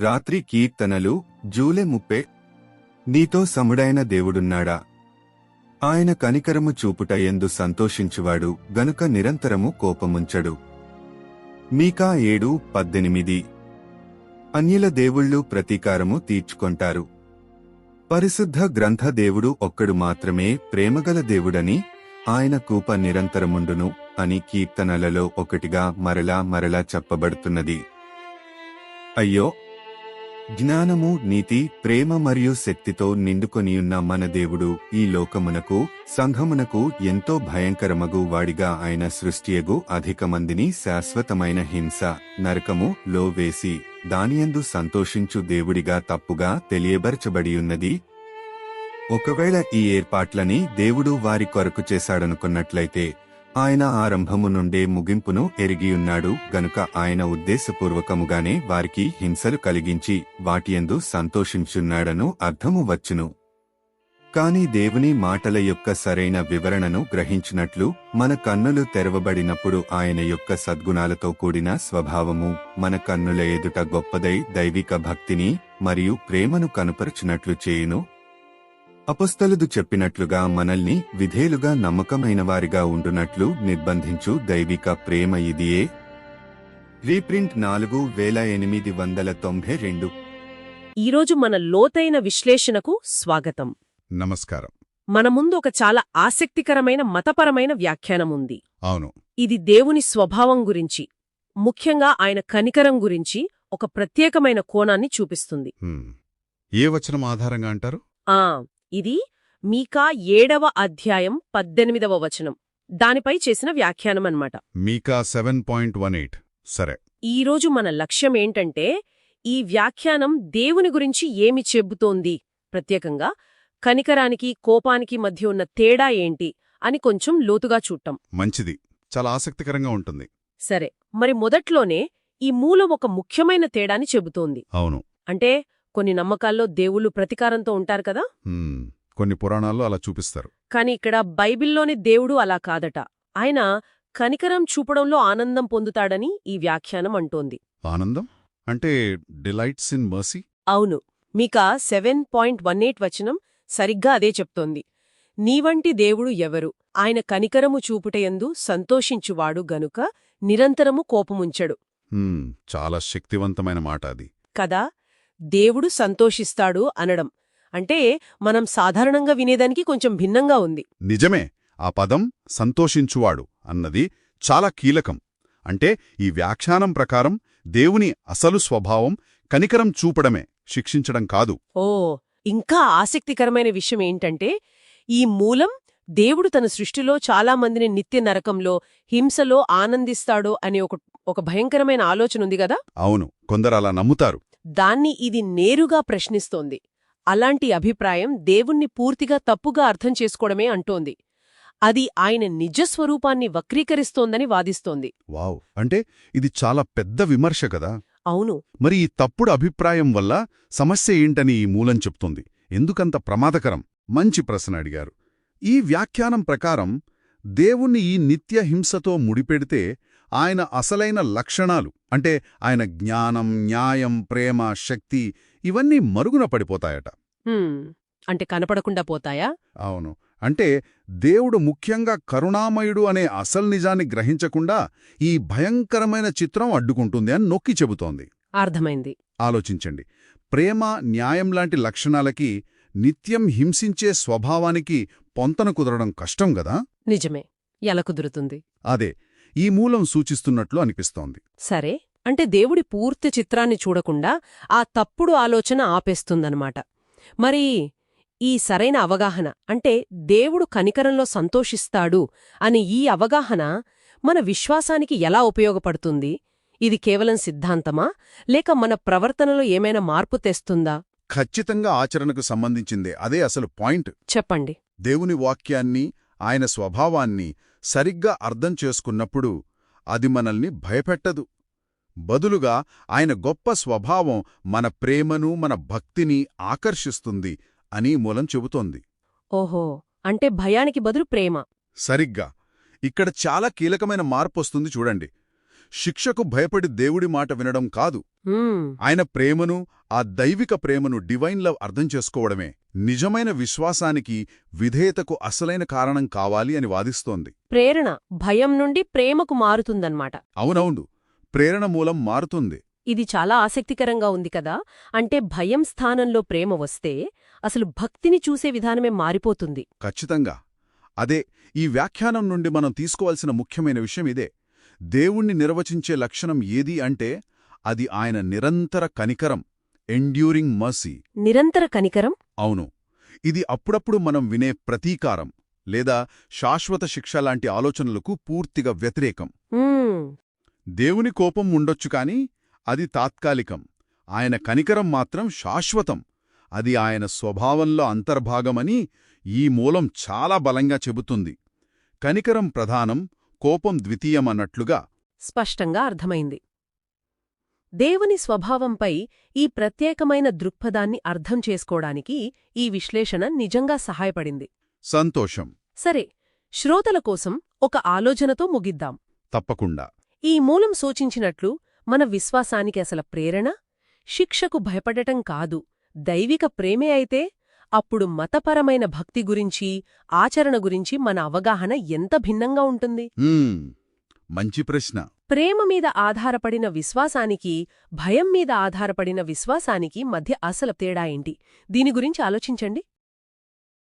రాత్రి కీర్తనలు జూలై ముప్పే. నీతో సముడైన దేవుడున్నాడా? ఆయన కనికరము చూపుట ఎందు సంతోషించువాడు గనుక నిరంతరము కోపముంచడు. మీకా ఏడు పద్దెనిమిది. అన్యుల దేవుళ్ళు ప్రతీకారము తీర్చుకొంటారు. పరిశుద్ధ గ్రంథ దేవుడు ఒక్కడు మాత్రమే ప్రేమగల దేవుడని ఆయన కూప నిరంతరముండును అని కీర్తనలలో ఒకటిగా మరలా మరలా చెప్పబడుతున్నది. అయ్యో జ్ఞానము నీతి ప్రేమ మరియు శక్తితో నిండుకొనియున్న మన దేవుడు ఈ లోకమునకు సంఘమునకు ఎంతో భయంకరమగు వాడిగా ఆయన సృష్టియగు అధిక మందిని శాశ్వతమైన హింస నరకము లో వేసి దానియందు సంతోషించు దేవుడిగా తప్పుగా తెలియబరచబడియున్నది. ఒకవేళ ఈ ఏర్పాట్లని దేవుడు వారి కొరకు చేశాడనుకున్నట్లయితే ఆయన ఆరంభము నుండే ముగింపును ఎరిగియున్నాడు గనుక ఆయన ఉద్దేశపూర్వకముగానే వారికి హింసలు కలిగించి వాటియందు సంతోషించున్నాడను అర్థము వచ్చును. కాని దేవుని మాటల యొక్క సరైన వివరణను గ్రహించినట్లు మన కన్నులు తెరవబడినప్పుడు ఆయన యొక్క సద్గుణాలతో కూడిన స్వభావము మన కన్నుల ఎదుట గొప్పదై దైవిక భక్తిని మరియు ప్రేమను కనుపరచినట్లు చేయును అపస్తలుదు చెప్పినట్లుగా మనల్ని విధేలుగా నమ్మకమైన వారిగా ఉండునట్లు నిర్బంధించు దైవిక ప్రేమ ఇదియే. రీప్రింట్ నాలుగు వేల ఎనిమిది వందల తొంభై రెండు. ఈరోజు మన లోతైన విశ్లేషణకు స్వాగతం. నమస్కారం. మన ముందు ఒక చాలా ఆసక్తికరమైన మతపరమైన వ్యాఖ్యానం ఉంది. అవును. ఇది దేవుని స్వభావం గురించి ముఖ్యంగా ఆయన కనికరం గురించి ఒక ప్రత్యేకమైన కోణాన్ని చూపిస్తుంది. హ్మ్. ఏ వచనం ఆధారంగా అంటారు? ఆ ఇది మీకా ఏడవ అధ్యాయం పద్దెనిమిదవ వచనం. దానిపై చేసిన వ్యాఖ్యానం అన్నమాట Micah seven point one eight. సరే. ఈరోజు మన లక్ష్యం ఏంటంటే ఈ వ్యాఖ్యానం దేవుని గురించి ఏమి చెబుతోంది? ప్రత్యేకంగా కనికరానికి కోపానికి మధ్య ఉన్న తేడా ఏంటి? అని కొంచెం లోతుగా చూడటం. మంచిది. చాలా ఆసక్తికరంగా ఉంటుంది. సరే. మరి మొదట్లోనే ఈ మూలం ఒక ముఖ్యమైన తేడాని చెబుతోంది. అవును. అంటే కొన్ని నమ్మకాల్లో దేవుళ్ళు ప్రతీకారంతో ఉంటారు కదా. కొన్ని పురాణాల్లో అలా చూపిస్తారు. కాని ఇక్కడ బైబిల్లోని దేవుడు అలా కాదట. ఆయన కనికరం చూపడంలో ఆనందం పొందుతాడని ఈ వ్యాఖ్యానం అంటోంది. ఆనందం? అంటే డిలైట్స్ ఇన్ మర్సీ? అవును. Micah seven point one eight వచనం సరిగ్గా అదే చెప్తోంది. నీవంటి దేవుడు ఎవరు? ఆయన కనికరము చూపుటయందు సంతోషించువాడు గనుక నిరంతరము కోపముంచడు. చాలా శక్తివంతమైన మాట అది. కదా? దేవుడు సంతోషిస్తాడు అనడం. అంటే మనం సాధారణంగా వినేదానికి కొంచెం భిన్నంగా ఉంది. నిజమే ఆ పదం సంతోషించువాడు అన్నది చాలా కీలకం. అంటే ఈ వ్యాఖ్యానం ప్రకారం దేవుని అసలు స్వభావం కనికరం చూపడమే శిక్షించడం కాదు. ఓ ఇంకా ఆసక్తికరమైన విషయం ఏంటంటే ఈ మూలం దేవుడు తన సృష్టిలో చాలా మందిని నిత్య నరకంలో హింసలో ఆనందిస్తాడో అనే ఒక ఒక భయంకరమైన ఆలోచన ఉంది గదా అవును కొందరు అలా నమ్ముతారు. దాన్ని ఇది నేరుగా ప్రశ్నిస్తోంది. అలాంటి అభిప్రాయం దేవుణ్ణి పూర్తిగా తప్పుగా అర్థం చేసుకోవడమే అంటోంది. అది ఆయన నిజస్వరూపాన్ని వక్రీకరిస్తోందని వాదిస్తోంది. వావ్! అంటే ఇది చాలా పెద్ద విమర్శ కదా? అవును. మరి ఈ తప్పుడు అభిప్రాయం వల్ల సమస్య ఏంటని ఈ మూలం చెప్తుంది. ఎందుకంత ప్రమాదకరం? మంచి ప్రశ్న అడిగారు. ఈ వ్యాఖ్యానం ప్రకారం దేవుణ్ణి ఈ నిత్య హింసతో ముడిపెడితే ఆయన అసలైన లక్షణాలు అంటే ఆయన జ్ఞానం న్యాయం ప్రేమ శక్తి ఇవన్నీ మరుగున పడిపోతాయట. అంటే కనపడకుండా పోతాయా? అవును. అంటే దేవుడు ముఖ్యంగా కరుణామయుడు అనే అసలు నిజాన్ని గ్రహించకుండా ఈ భయంకరమైన చిత్రం అడ్డుకుంటుంది అని నొక్కి చెబుతోంది. అర్థమైంది. ఆలోచించండి. ప్రేమ న్యాయం లాంటి లక్షణాలకి నిత్యం హింసించే స్వభావానికి పొంతన కుదరడం కష్టం గదా? నిజమే. ఎలా కుదురుతుంది? అదే. ఈ మూలం సూచిస్తున్నట్లు అనిపిస్తోంది. సరే అంటే దేవుడి పూర్తి చిత్రాన్ని చూడకుండా ఆ తప్పుడు ఆలోచన ఆపేస్తుందన్నమాట. మరి ఈ సరైన అవగాహన అంటే దేవుడు కనికరంలో సంతోషిస్తాడు అని ఈ అవగాహన మన విశ్వాసానికి ఎలా ఉపయోగపడుతుంది? ఇది కేవలం సిద్ధాంతమా? లేక మన ప్రవర్తనలో ఏమైనా మార్పు తెస్తుందా? ఖచ్చితంగా ఆచరణకు సంబంధించిందే అదే అసలు పాయింట్. చెప్పండి. దేవుని వాక్యాన్ని ఆయన స్వభావాన్ని సరిగ్గా అర్థం చేసుకున్నప్పుడు అది మనల్ని భయపెట్టదు. బదులుగా ఆయన గొప్ప స్వభావం మన ప్రేమను మన భక్తిని ఆకర్షిస్తుంది అని మూలం చెబుతోంది. ఓహో అంటే భయానికి బదులు ప్రేమ. సరిగ్గా. ఇక్కడ చాలా కీలకమైన మార్పొస్తుంది చూడండి. శిక్షకు భయపడి దేవుడి మాట వినడం కాదు. ఆయన ప్రేమను ఆ దైవిక ప్రేమను డివైన్ లవ్ అర్థం చేసుకోవడమే నిజమైన విశ్వాసానికి విధేయతకు అసలైన కారణం కావాలి అని వాదిస్తోంది. ప్రేరణ భయం నుండి ప్రేమకు మారుతుందన్నమాట. అవునవును. ప్రేరణ మూలం మారుతుంది. ఇది చాలా ఆసక్తికరంగా ఉంది కదా? అంటే భయం స్థానంలో ప్రేమ వస్తే అసలు భక్తిని చూసే విధానమే మారిపోతుంది. ఖచ్చితంగా. అదే ఈ వ్యాఖ్యానం నుండి మనం తీసుకోవాల్సిన ముఖ్యమైన విషయం ఇదే. దేవుణ్ణి నిర్వచించే లక్షణం ఏది అంటే అది ఆయన నిరంతర కనికరం. ఎండ్యూరింగ్ మర్సీ నిరంతర కనికరం? అవును. ఇది అప్పుడప్పుడు మనం వినే ప్రతీకారం లేదా శాశ్వత శిక్ష లాంటి ఆలోచనలకు పూర్తిగా వ్యతిరేకం. దేవుని కోపం ఉండొచ్చు కాని అది తాత్కాలికం. ఆయన కనికరం మాత్రం శాశ్వతం. అది ఆయన స్వభావంలో అంతర్భాగమని ఈ మూలం చాలా బలంగా చెబుతుంది. కనికరం ప్రధానం కోపం ద్వితీయమన్నట్లుగా. స్పష్టంగా అర్థమైంది. దేవుని స్వభావంపై ఈ ప్రత్యేకమైన దృక్పథాన్ని అర్థం చేసుకోవడానికి ఈ విశ్లేషణ నిజంగా సహాయపడింది. సంతోషం. సరే శ్రోతల కోసం ఒక ఆలోచనతో ముగిద్దాం. తప్పకుండా. ఈ మూలం సూచించినట్లు మన విశ్వాసానికి అసల ప్రేరణ? శిక్షకు భయపడటం కాదు. దైవిక ప్రేమే అయితే అప్పుడు మతపరమైన భక్తి గురించి ఆచరణ గురించి మన అవగాహన ఎంత భిన్నంగా ఉంటుంది? మంచి ప్రశ్న. ప్రేమ మీద ఆధారపడిన విశ్వాసానికి భయం మీద ఆధారపడిన విశ్వాసానికి మధ్య అసలు తేడా ఏంటి? దీని గురించి ఆలోచించండి.